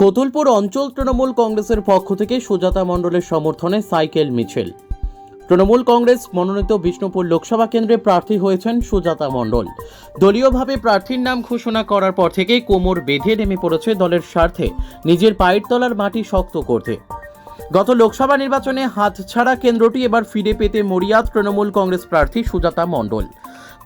কতুলপুর অঞ্চল তৃণমূল কংগ্রেসের পক্ষ থেকে সুজাতা মণ্ডলের সমর্থনে সাইকেল মিছিল। তৃণমূল কংগ্রেস মনোনীত বিষ্ণুপুর লোকসভা কেন্দ্রে প্রার্থী হয়েছেন সুজাতা মণ্ডল। দলীয়ভাবে প্রার্থীর নাম ঘোষণা করার পর থেকেই কোমর বেঁধে নেমে পড়েছে দলের স্বার্থে, নিজের পায়ের তলার মাটি শক্ত করতে। গত লোকসভা নির্বাচনে হাতছাড়া কেন্দ্রটি এবার ফিরে পেতে মরিয়া তৃণমূল কংগ্রেস প্রার্থী সুজাতা মণ্ডল।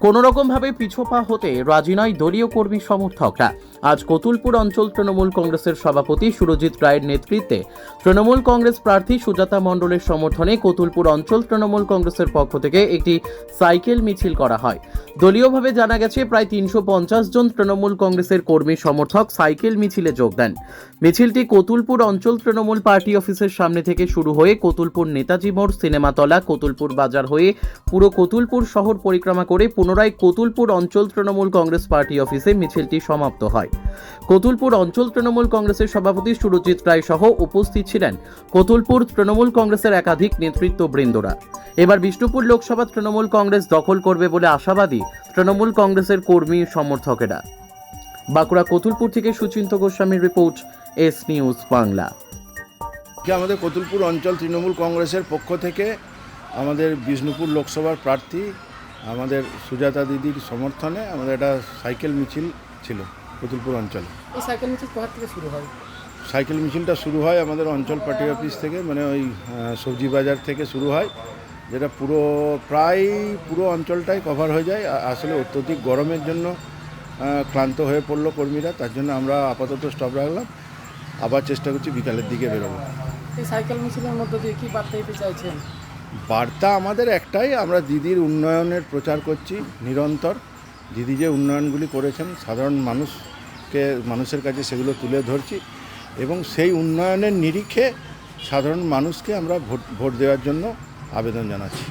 কোনো রকমভাবে পিছোপা হতে রাজি নয় দলীয় কর্মী সমর্থকরা। আজ কতুলপুর অঞ্চল তৃণমূল কংগ্রেসের সভাপতি সুরজিৎ রায়ের নেতৃত্বে তৃণমূল কংগ্রেস প্রার্থী সুজাতা মণ্ডলের সমর্থনে কতুলপুর অঞ্চল তৃণমূল কংগ্রেসের পক্ষ থেকে একটি সাইকেল মিছিল করা হয়। দলীয়ভাবে জানা গেছে, প্রায় তিনশো পঞ্চাশ জন তৃণমূল কংগ্রেসের কর্মী সমর্থক সাইকেল মিছিলে যোগ দেন। মিছিলটি কতুলপুর অঞ্চল তৃণমূল পার্টি অফিসের সামনে থেকে শুরু হয়ে কতুলপুর নেতাজি মোড়, সিনেমাতলা, কতুলপুর বাজার হয়ে পুরো কতুলপুর শহর পরিক্রমা করে পুনরায় কতুলপুর অঞ্চল তৃণমূল কংগ্রেস পার্টি অফিসে মিছিলটি সমাপ্ত হয়। কতুলপুর অঞ্চল তৃণমূল কংগ্রেসের সভাপতি সুরজিৎ রায় সহ উপস্থিত ছিলেন কতুলপুর তৃণমূল কংগ্রেসের একাধিক নেতৃত্ববৃন্দরা। এবার বিষ্ণুপুর লোকসভা তৃণমূল কংগ্রেস দখল করবে বলে আশাবাদী তৃণমূল কংগ্রেসের কর্মী সমর্থকেরা। বাঁকুড়া কতুলপুর থেকে সুচিন্ত গোস্বামীর রিপোর্ট, এস নিউজ বাংলা। আমাদের কতুলপুর অঞ্চল তৃণমূল কংগ্রেসের পক্ষ থেকে আমাদের বিষ্ণুপুর লোকসভার প্রার্থী, আমাদের সুজাতা দিদির সমর্থনে আমাদের একটা সাইকেল মিছিল ছিল। কতুলপুর অঞ্চলে। এই সাইকেল মিছিল কোথা থেকে শুরু হয়? সাইকেল মিছিলটা শুরু হয় আমাদের অঞ্চল পার্টি অফিস থেকে মানে ওই সবজি বাজার থেকে শুরু হয় যেটা পুরো প্রায় পুরো অঞ্চলটাই কভার হয়ে যায়। আসলে অত্যধিক গরমের জন্য ক্লান্ত হয়ে পড়ল কর্মীরা তার জন্য আমরা আপাতত স্টপ রাখলাম। আবার চেষ্টা করছি বিকালের দিকে বেরোবো। এই সাইকেল মিছিলের মধ্য দিয়ে কি বার্তা দিতে চাইছেন? বার্তা আমাদের একটাই আমরা দিদির উন্নয়নের প্রচার করছি নিরন্তর। দিদি যে উন্নয়নগুলি করেছেন সাধারণ মানুষকে মানুষের কাছে সেগুলো তুলে ধরছি এবং সেই উন্নয়নের নিরিখে সাধারণ মানুষকে আমরা ভোট ভোট দেওয়ার জন্য আবেদন জানাচ্ছি।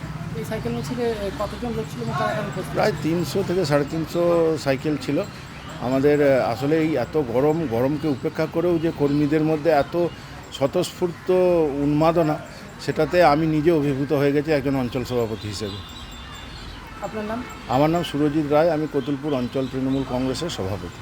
প্রায় তিনশো থেকে সাড়ে তিনশো সাইকেল ছিল। আমাদের আসলে এই এত গরম গরমকে উপেক্ষা করেও যে কর্মীদের মধ্যে এত স্বতঃস্ফূর্ত উন্মাদনা সেটাতে আমি নিজে অভিভূত হয়ে গেছি একজন অঞ্চল সভাপতি হিসেবে। আপনার নাম? আমার নাম সুরজিৎ রায় আমি কতুলপুর অঞ্চল তৃণমূল কংগ্রেসের সভাপতি।